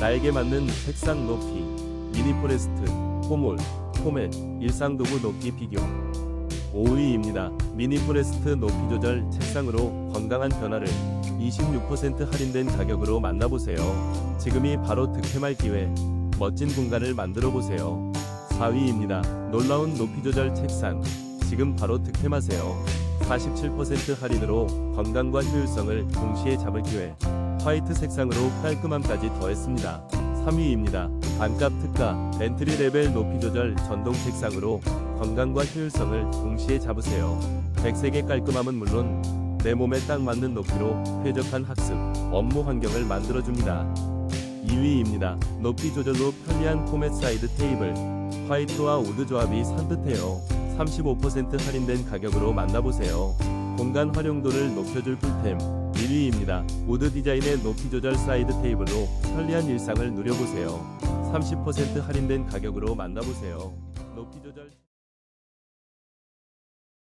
나에게 맞는 색상 높이, 미니 포레스트, 포몰, 포맷, 일상도구 높이 비교. 5위입니다. 미니 포레스트 높이 조절 책상으로 건강한 변화를 26% 할인된 가격으로 만나보세요. 지금이 바로 득템할 기회. 멋진 공간을 만들어 보세요. 4위입니다. 놀라운 높이 조절 책상. 지금 바로 득템하세요. 47% 할인으로 건강과 효율성을 동시에 잡을 기회. 화이트 색상으로 깔끔함까지 더했습니다. 3위입니다. 반값 특가 벤트리 레벨 높이 조절 전동 책상으로 건강과 효율성을 동시에 잡으세요. 백색의 깔끔함은 물론 내 몸에 딱 맞는 높이로 쾌적한 학습, 업무 환경을 만들어줍니다. 2위입니다. 높이 조절로 편리한 포맷 사이드 테이블. 화이트와 우드 조합이 산뜻해요. 35% 할인된 가격으로 만나보세요. 공간 활용도를 높여줄 꿀템. 1위입니다. 우드 디자인의 높이 조절 사이드 테이블로 편리한 일상을 누려보세요. 30% 할인된 가격으로 만나보세요. 높이 조절